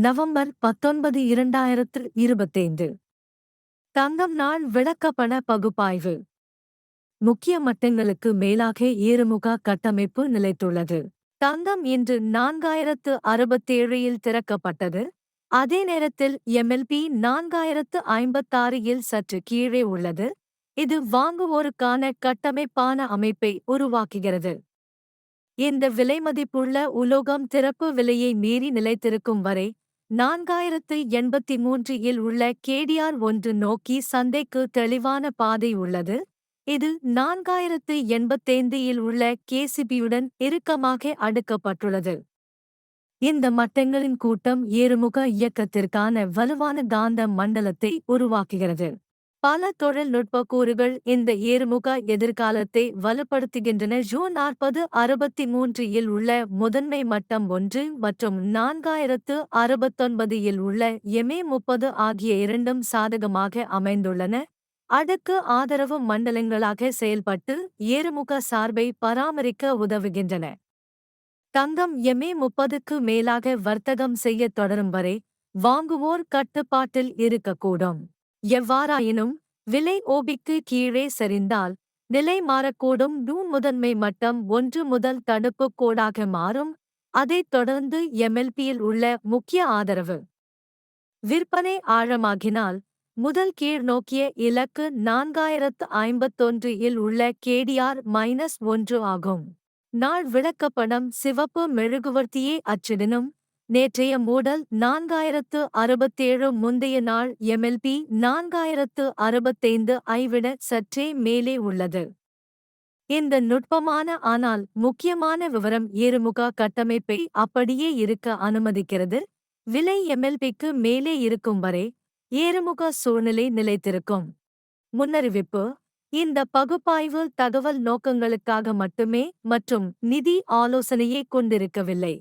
November பத்தொன்பது இரண்டாயிரத்து இருபத்தைந்து. தங்கம் நாள் விளக்கப்பண பகுப்பாய்வு. முக்கிய மட்டங்களுக்கு மேலாக ஏறுமுக கட்டமைப்பு நிலைத்துள்ளது. தங்கம் இன்று நான்காயிரத்து அறுபத்தேழில் திறக்கப்பட்டது. அதே நேரத்தில் எம்எல்பி நான்காயிரத்து ஐம்பத்தாறில் சற்று கீழே உள்ளது. இது வாங்குவோருக்கான கட்டமைப்பான அமைப்பை உருவாக்குகிறது. இந்த விலைமதிப்புள்ள உலோகம் திறப்பு விலையை மீறி நிலைத்திருக்கும் வரை நான்காயிரத்து எண்பத்தி மூன்று இல் உள்ள கேடிஆர் ஒன்று நோக்கி சந்தைக்கு தெளிவான பாதை உள்ளது. இது நான்காயிரத்து எண்பத்தைந்து இல் உள்ள கேசிபியுடன் இறுக்கமாக அடுக்கப்பட்டுள்ளது. இந்த மட்டங்களின் கூட்டம் ஏறுமுக இயக்கத்திற்கான வலுவான காந்த மண்டலத்தை உருவாக்குகிறது. பல தொழில்நுட்ப கூறுகள் இந்த ஏறுமுக எதிர்காலத்தை வலுப்படுத்துகின்றன. ஜூன் நாற்பது அறுபத்தி மூன்று இல் உள்ள முதன்மை மட்டம் ஒன்று மற்றும் நான்காயிரத்து அறுபத்தொன்பது இல் உள்ள எமே முப்பது ஆகிய இரண்டும் சாதகமாக அமைந்துள்ளன. அடுக்கு ஆதரவு மண்டலங்களாக செயல்பட்டு ஏறுமுக சார்பை பராமரிக்க உதவுகின்றன. தங்கம் எமே முப்பதுக்கு மேலாக வர்த்தகம் செய்யத் தொடரும் வரை வாங்குவோர் கட்டுப்பாட்டில் இருக்கக்கூடும். எவ்வாறாயினும் விலை ஓபிக்கு கீழே சரிந்தால் நிலை மாறக்கூடும். டூன் முதன்மை மட்டம் ஒன்று முதல் தடுப்புக் கோடாக மாறும். அதைத் தொடர்ந்து எம்எல்பியில் உள்ள முக்கிய ஆதரவு. விற்பனை ஆழமாகினால் முதல் கீழ் நோக்கிய இலக்கு நான்காயிரத்து ஐம்பத்தொன்று இல் உள்ள கேடிஆர் மைனஸ் ஒன்று ஆகும். நாள் விளக்கப்படம் சிவப்பு மெழுகுவர்த்தியை அச்சிடனும் நேற்றைய மூடல் நான்காயிரத்து அறுபத்தேழு முந்தைய நாள் எம்எல்பி நான்காயிரத்து அறுபத்தைந்து ஐ விட சற்றே மேலே உள்ளது. இந்த நுட்பமான ஆனால் முக்கியமான விவரம் ஏறுமுக கட்டமைப்பை அப்படியே இருக்க அனுமதிக்கிறது. விலை எம்எல்பிக்கு மேலே இருக்கும் வரை ஏறுமுக சூழ்நிலை நிலைத்திருக்கும். முன்னறிவிப்பு இந்த பகுப்பாய்வு தகவல் நோக்கங்களுக்காக மட்டுமே மற்றும் நிதி ஆலோசனையை கொண்டிருக்கவில்லை.